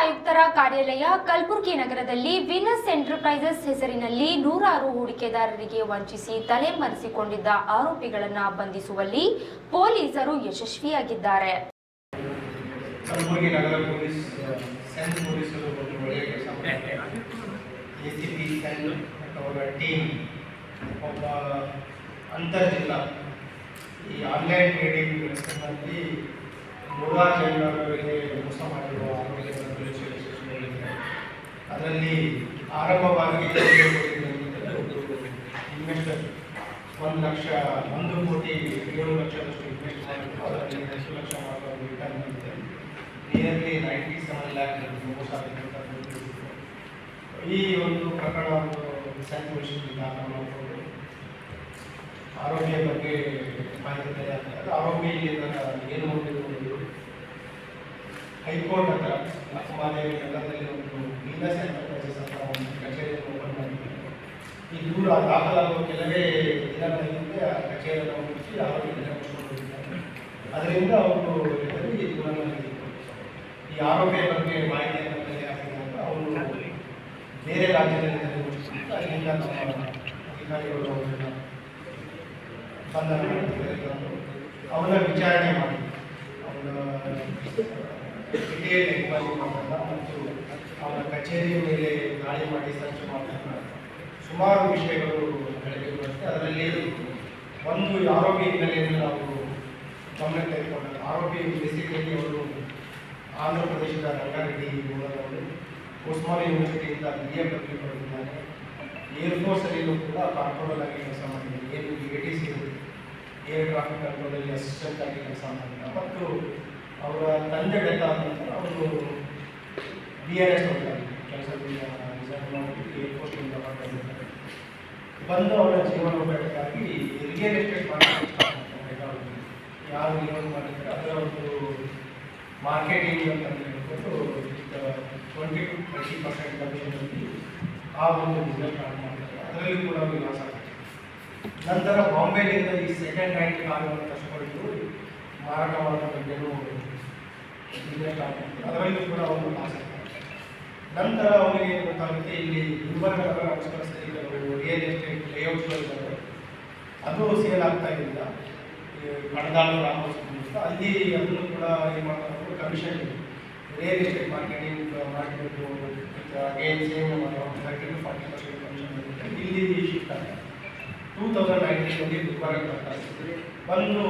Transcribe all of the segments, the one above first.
ಆಯುಕ್ತರ ಕಾರ್ಯಾಲಯ ಕಲಬುರಗಿ ನಗರದಲ್ಲಿ ವಿನಸ್ ಎಂಟರ್ಪ್ರೈಸಸ್ ಹೆಸರಿನಲ್ಲಿ ನೂರಾರು ಹೂಡಿಕೆದಾರರಿಗೆ ವಂಚಿಸಿ ತಲೆಮರೆಸಿಕೊಂಡಿದ್ದ ಆರೋಪಿಗಳನ್ನು ಬಂಧಿಸುವಲ್ಲಿ ಪೊಲೀಸರು ಯಶಸ್ವಿಯಾಗಿದ್ದಾರೆ. ಕಲಬುರಗಿ ನಗರ ಪೊಲೀಸ್ ಸೆಂಟ್ ಪೊಲೀಸರು ಒಂದು ಒಳ್ಳೆಯ ಕೆಲಸ ಮಾಡಿದ್ದಾರೆ ಎ ಸಿ ಪಿ ಸೆಂಟ್ ಮತ್ತು ಅವರ ಟೀಮ್ ಒಬ್ಬ ಅಂತರ್ ಜಿಲ್ಲಾ ಈ ಆನ್ಲೈನ್ ನೂರಾರು ಜನರಿಗೆ ಮೋಸ ಮಾಡಿರುವ ಯಶಸ್ವಿಯಾಗಿದ್ದಾರೆ ಅದರಲ್ಲಿ ಆರಂಭವಾಗಿ ಇನ್ವೆಸ್ಟರ್ ಒಂದು ಲಕ್ಷ, ಒಂದು ಕೋಟಿ ಏಳು ಲಕ್ಷದಷ್ಟು ಇನ್ವೆಸ್ಟ್ ಮಾಡಿದ್ರು ಅದರಲ್ಲಿ ಎಷ್ಟು ಲಕ್ಷ ಮಾತ್ರ ರಿಟರ್ನ್ ಬಂದಿದೆ. ನಿಯರ್ಲಿ ನೈಂಟಿ ಸೆವೆನ್ ಲ್ಯಾಕ್ ಮೋಸ ತಿಳಿಸಿದ್ರು. ಈ ಒಂದು ಪ್ರಕರಣವನ್ನು ವಿಚಾರಣೆಗೊಳಿಸಿ ದಾಖಲು ಮಾಡಿಕೊಂಡು ಆರೋಗ್ಯ ಬಗ್ಗೆ ಮಾಹಿತಿ ತಯಾರಿಸಿದ್ದಾರೆ ಅಂತ ಏನು ಮಾಡಿದ್ರು ಹೈಕೋರ್ಟ್ ಹತ್ರ ಲಕ್ಷ್ಮಾದೇವಿ ನಗರದಲ್ಲಿ ಒಂದು ಎಂಟರ್ಪ್ರೈಸಸ್ ಅಂತ ಒಂದು ಕಚೇರಿಯನ್ನು ಓಪನ್ ಮಾಡಿದ್ದಾರೆ ಈ ದೂರ ದಾಖಲಾಗುವ ಕೆಲವೇ ದಿನಗಳ ಹಿಂದೆ ಆ ಕಚೇರಿಯನ್ನು ಮುಗಿಸಿ ಆರೋಪಿ ಮುಗಿಸ್ಕೊಂಡಿದ್ದಾರೆ ಅದರಿಂದ ಅವರು ಈ ದೂರದಲ್ಲಿ ಈ ಆರೋಗ್ಯ ಬಗ್ಗೆ ಮಾಹಿತಿಯನ್ನು ತಯಾರಿಸಿದಾಗ ಅವರು ಬೇರೆ ರಾಜ್ಯದಲ್ಲಿ ಅಲ್ಲಿಂದ ನಮ್ಮ ಅಧಿಕಾರಿಗಳು ಅವನ ವಿಚಾರಣೆ ಮಾಡಿ ಅವನ ಎಂಕ್ವೈರಿ ಮಾಡಿದಾಗ ಮತ್ತು ಅವನ ಕಚೇರಿಯ ಮೇಲೆ ದಾಳಿ ಮಾಡಿ ಸರ್ಚ್ ಮಾಡಿದಾಗ ಸುಮಾರು ವಿಷಯಗಳು ಬೆಳಗ್ಗೆ ಅದರಲ್ಲಿ ಒಂದು ಆರೋಪಿ ಹಿನ್ನೆಲೆಯನ್ನು ನಾವು ಗಮನ ತೆಗೆದುಕೊಂಡ ಆರೋಪಿ ಬೇಸಿಕಲಿ ಅವರು ಆಂಧ್ರ ಪ್ರದೇಶದ ರಂಗಾರೆಡ್ಡಿ ಮೂಲದವರು. ಉಸ್ಮಾನಿ ಯೂನಿವರ್ಸಿಟಿಯಿಂದ ಬಿ ಎ ಪದವಿ ಪಡೆದಿದ್ದಾರೆ ಏರ್ಫೋರ್ಸಲ್ಲಿಯೂ ಕೂಡ ಕಂಟ್ರೋಲ್ ಆಗಿ ಕೆಲಸ ಮಾಡಿದ್ದಾರೆ ಏನು A T C air traffic ಕಂಟ್ರೋಲಲ್ಲಿ assistant ಆಗಿ ಕೆಲಸ ಮಾಡಿದ್ದಾರೆ ಮತ್ತು ಅವರ ತಂದೆ ಡೆತ್ ಆದ ನಂತರ ಅವರು ಬಿ ಆರ್ ಎಸ್ ಹೋಗ್ತಾರೆ ಕೆಲಸದಿಂದ ಏರ್ಫೋರ್ಸ್ನಿಂದ ಹೊರಟಿದ್ದಾರೆ ಬಂದು ಅವರ ಜೀವನೋಪಾಯಕ್ಕಾಗಿ ರಿಯಲ್ ಎಸ್ಟೇಟ್ ಮಾರ್ಕೆಟ್ ಯಾರು ಏನು ಮಾಡಿದ್ದಾರೆ ಅದರ ಒಂದು ಮಾರ್ಕೆಟಿಂಗ್ ಅಂತ ಹೇಳ್ಬಿಟ್ಟು ಟ್ವೆಂಟಿ ಟು ಟ್ವೆಂಟಿ ಪರ್ಸೆಂಟ್ ಆ ಒಂದು ಬಿಸ್ನೆಸ್ ಅದರಲ್ಲಿ ಕೂಡ ಅವರು ಲಾಸ್ ಆಗ್ತದೆ ನಂತರ ಬಾಂಬೆಲಿಂದ ಈ ಸೆಕೆಂಡ್ ಹ್ಯಾಂಡ್ ಕಾರುಗಳನ್ನು ತಗೊಂಡು ಮಾರಾಟ ಮಾಡುವ ಬಗ್ಗೆನೂ ಸ್ಟಾರ್ಟ್ ಮಾಡ್ತಾರೆ. ಅದರಲ್ಲೂ ಕೂಡ ಅವರು ಲಾಸ್ ಆಗ್ತಾರೆ ನಂತರ ಅವರಿಗೆ ಗೊತ್ತಾಗುತ್ತೆ, ಇಲ್ಲಿ ಗುಲ್ಬರ್ಗ ನಗರ ಆಸ್ಪತ್ರೆಯಲ್ಲಿ ರಿಯಲ್ ಎಸ್ಟೇಟ್ ಲೇಔಟ್ಸ್ಗಳಿದ್ದಾವೆ ಅದು ಸೇಲ್ ಆಗ್ತಾ ಇಲ್ಲ. ಈ ಕಣದಾಳು ರಾಮೋಸ್ ಅಲ್ಲಿ ಅದನ್ನು ಕೂಡ ಏನು ಮಾಡ್ತಾರೆ ಕಮಿಷನ್ ರಿಯಲ್ ಎಸ್ಟೇಟ್ ಮಾರ್ಕೆಟಿಂಗ್ ಮಾಡಬೇಕು again same thirty to forty percent commission ಬರುತ್ತೆ ಇಲ್ಲಿ ಶಿಫ್ಟ್ ಆಗಿದೆ ಟೂ ತೌಸಂಡ್ ನೈನ್ಟೀನಲ್ಲಿ ಗುಲ್ಬರ್ಗ ಬರ್ತಾರೆ ಬಂದು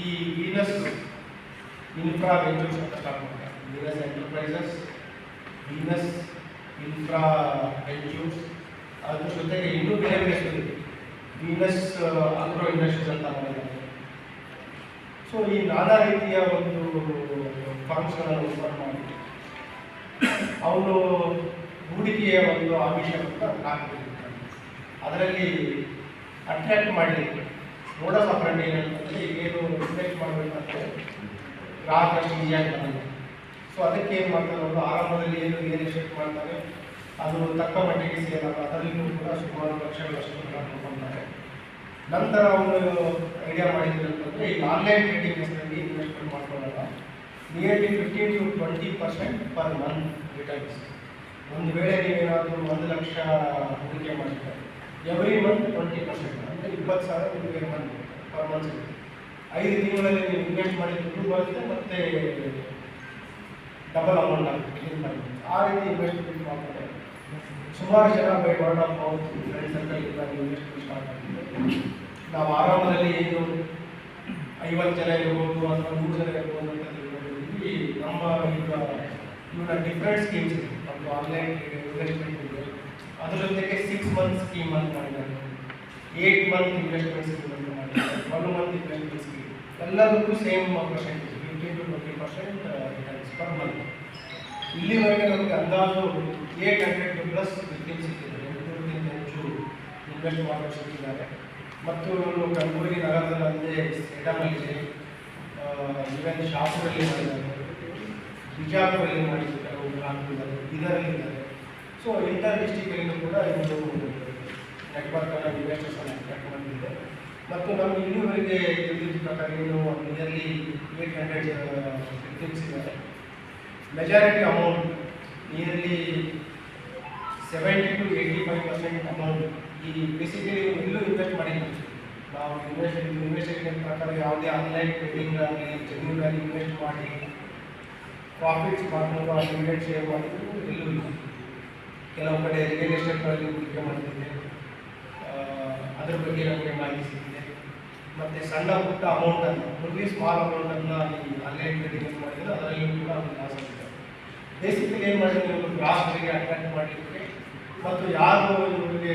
ಈ ವೀನಸ್ ಇನ್ಫ್ರಾ ವೆಂಚರ್ಸ್ ಅಂತ ಸ್ಟಾರ್ಟ್ ಮಾಡ್ತಾರೆ Venus Enterprises Venus Infra Ventures ಅದ್ರ ಜೊತೆಗೆ ಇನ್ನೂ ಬೇರೆ ಬೇರೆ ವೀನಸ್ ಅಗ್ರೋ ಇಂಡಸ್ಟ್ರೀಸ್ ಅಂತ ಮಾಡಿದ್ದಾರೆ ಸೊ ಈ ನಾನಾ ರೀತಿಯ ಒಂದು ಫಾರ್ಮ್ಸ್ಗಳನ್ನು ಓಪನ್ ಮಾಡಿ ಅವನು ಹೂಡಿಕೆಯ ಒಂದು ಆಮಿಷವನ್ನು ಹಾಕಿರ್ತಾನೆ ಅದರಲ್ಲಿ ಅಟ್ರಾಕ್ಟ್ ಮಾಡಲಿಕ್ಕೆ ನೋಡೋಣ ಫ್ರೆಂಡ್ ಏನಂತಂದರೆ ಏನು ಇನ್ವೆಸ್ಟ್ ಮಾಡಬೇಕಂದ್ರೆ ಗ್ರಾಹಕಷ್ಟು ಸೊ ಅದಕ್ಕೆ ಏನು ಮಾಡ್ತಾರೆ ಅವರು? ಆರಂಭದಲ್ಲಿ ಏನು ರಿಯಲ್ ಎಸ್ಟೇಟ್ ಮಾಡ್ತಾರೆ? ಅದು ತಕ್ಕ ಮಟ್ಟಿಗೆ ಸೇರಲ್ಲ. ಅದರಲ್ಲೂ ಕೂಡ ಸುಮಾರು ಲಕ್ಷಗಳಷ್ಟು ಮಾಡ್ತಾರೆ. ನಂತರ ಅವನು ಐಡಿಯಾ ಮಾಡಿದ್ರು ಅಂತಂದರೆ ಈಗ ಆನ್ಲೈನ್ ಟ್ರೇಡಿಂಗ್ನಲ್ಲಿ ಇನ್ವೆಸ್ಟ್ಮೆಂಟ್ ಮಾಡ್ಕೊಳ್ಳೋಣ nearly fifteen to twenty percent per month returns ಒಂದು ವೇಳೆ ನೀವೇನಾದರೂ ಒಂದು ಲಕ್ಷ ಹೂಡಿಕೆ ಮಾಡಿದ್ರೆ ಎವ್ರಿ ಮಂತ್ ಟ್ವೆಂಟಿ ಪರ್ಸೆಂಟ್ ಅಂದರೆ ಇಪ್ಪತ್ತು ಸಾವಿರ ನಿಮಗೆ ಮಂತ್ ಪರ್ ಮಂತ್ ಐದು ತಿಂಗಳಲ್ಲಿ ನೀವು ಇನ್ವೆಸ್ಟ್ ಮಾಡಿದ ದುಡ್ಡು ಬರುತ್ತೆ ಮತ್ತೆ ಡಬಲ್ ಅಮೌಂಟ್ ಆಗುತ್ತೆ ಆ ರೀತಿ ಇನ್ವೆಸ್ಟ್ಮೆಂಟ್ ಮಾಡ್ತಾರೆ. ಸುಮಾರು ಜನ by word of mouth circle ಇಂದ ಇನ್ವೆಸ್ಟ್ಮೆಂಟ್ ಮಾಡ್ತಾರೆ. ನಾವು ಆರಂಭದಲ್ಲಿ ಏನು ಐವತ್ತು ಜನ ಇರ್ಬೋದು ಅಥವಾ ನೂರು ಜನ ಇರ್ಬೋದು ಅಂತ ಇಲ್ಲಿ ನಮ್ಮ ಈಗ ಇವರ ಡಿಫ್ರೆಂಟ್ ಸ್ಕೀಮ್ಸ್ ಇದೆ. ಒಂದು ಆನ್ಲೈನ್ ಇನ್ವೆಸ್ಟ್ಮೆಂಟ್ ಇದೆ. ಅದ್ರ ಜೊತೆಗೆ ಸಿಕ್ಸ್ ಮಂತ್ ಸ್ಕೀಮ್ ಅಂತ ಮಾಡಿದ್ದಾರೆ. ಏಟ್ ಮಂತ್ ಇನ್ವೆಸ್ಟ್ಮೆಂಟ್ ಸ್ಕೀಮ್ ಅಂತ ಮಾಡಿದ್ದಾರೆ. ಒನ್ ಮಂತ್ ಇನ್ವೆಸ್ಟ್ಮೆಂಟ್ ಸ್ಕೀಮ್ ಎಲ್ಲದಕ್ಕೂ same percent fifteen to twenty percent returns per month ಇಲ್ಲಿವರೆಗೆ ನಮಗೆ ಅಂದಾಜು ಏಟ್ ಹಂಡ್ರೆಡ್ ಪ್ಲಸ್ ಸಿಕ್ಕಿದ್ದಾರೆ ಎಂಟು ಹೆಚ್ಚು ಇನ್ವೆಸ್ಟ್ ಮಾಡೋರು ಸಿಕ್ಕಿದ್ದಾರೆ. ಮತ್ತು ಕಲಬುರಗಿ ನಗರದಲ್ಲಿ ಸ್ಟೇಟಮಲ್ಲಿ ಈವನ್ ಶಾಪುರಲ್ಲಿ ಮಾಡಿದ್ದಾರೆ. ಬಿಜಾಪುರಲ್ಲಿ ಮಾಡಿದ್ದಾರೆ ಕೆಲವು ಗ್ರಾಮಗಳಿದ್ದಾರೆ ಬೀದರಲ್ಲಿದ್ದಾರೆ ಸೊ ಇಂಟರ್ ಡಿಸ್ಟಿಕಲ್ಲಿಯೂ ಕೂಡ ಇದು ನೆಟ್ವರ್ಕನ್ನು ಇನ್ವೆಸ್ಟರ್ಸನ್ನು ಅಟ್ರಾಕ್ಟ್ ಮಾಡಿದೆ ಮತ್ತು ನಮ್ಮ ಇಲ್ಲಿವರೆಗೆ ತಿಳಿದಿದ್ದ ಪ್ರಕಾರ ಏನು ನಿಯರ್ಲಿ ಏಟ್ ಹಂಡ್ರೆಡ್ ವಿಕ್ಟಿಮ್ಸ್ ಇದ್ದಾರೆ majority amount nearly seventy to five percent amount? ಈ ಬೇಸಿಕಲಿ ಎಲ್ಲೂ ಇನ್ವೆಸ್ಟ್ ಮಾಡಿಲ್ಲ. ನಾವು ಇನ್ವೆಸ್ಟ್ ಇನ್ವೆಸ್ಟಿಗೇಷನ್ ಪ್ರಕಾರ ಯಾವುದೇ ಆನ್ಲೈನ್ ಟ್ರೇಡಿಂಗ್ ಆಗಲಿ ಜಮೀನಲ್ಲಿ ಇನ್ವೆಸ್ಟ್ ಮಾಡಿ ಪ್ರಾಫಿಟ್ಸ್ ಮಾಡ್ಕೊಂಡು ಆ ಡಿವಿಡೆಂಡ್ ಶೇರ್ ಮಾಡಿದ್ರು ಎಲ್ಲೂ ಇಲ್ಲ. ಕೆಲವು ಕಡೆ ರಿಯಲ್ ಎಸ್ಟೇಟ್ಗಳಲ್ಲಿ ಹೂಡಿಕೆ ಮಾಡ್ತಿದ್ದೆ. ಆ, ಅದ್ರ ಬಗ್ಗೆ ನಮಗೆ ಮಾಹಿತಿ ಸಿಕ್ಕಿದೆ. ಮತ್ತು ಸಣ್ಣ ಪುಟ್ಟ ಅಮೌಂಟನ್ನು ಓನ್ಲಿ ಸ್ಮಾಲ್ ಅಮೌಂಟನ್ನು ಈ ಆನ್ಲೈನ್ ಟ್ರೇಡಿಂಗ್ ಮಾಡಿದ್ರೆ ಅದರಲ್ಲಿ ಕೂಡ ಲಾಸ್ ಆಗಿದೆ ಬೇಸಿಕಲಿ ಏನು ಮಾಡಿದ್ರೆ ಒಂದು ಗ್ರಾಹಕರಿಗೆ ಅಟ್ರಾಕ್ಟ್ ಮಾಡಲಿಕ್ಕೆ ಮತ್ತು ಯಾರು ಇವರಿಗೆ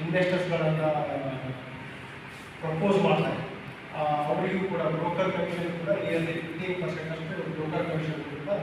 ಇನ್ವೆಸ್ಟರ್ಸ್ಗಳನ್ನು ಪ್ರಪೋಸ್ ಮಾಡ್ತಾರೆ ಅವರಿಗೂ ಕೂಡ ಬ್ರೋಕರ್ ಕಮಿಷನ್ ಕೂಡ ನಿಯರ್ಲಿ ಫಿಫ್ಟೀನ್ ಪರ್ಸೆಂಟ್ ಅಷ್ಟು ಬ್ರೋಕರ್ ಕಮಿಷನ್ ಕೂಡ